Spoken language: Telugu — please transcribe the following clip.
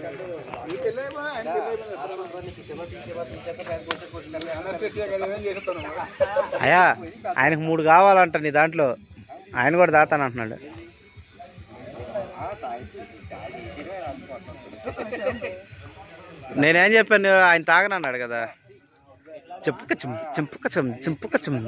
Gracias. అయ్యా ఆయనకు మూడు కావాలంట నీ దాంట్లో. ఆయన కూడా దాతాను అంటున్నాడు. నేనేం చెప్పాను? ఆయన తాగనన్నాడు కదా. చెంపుక చిమ్ చింపుక చిమ్ చింపుక చిమ్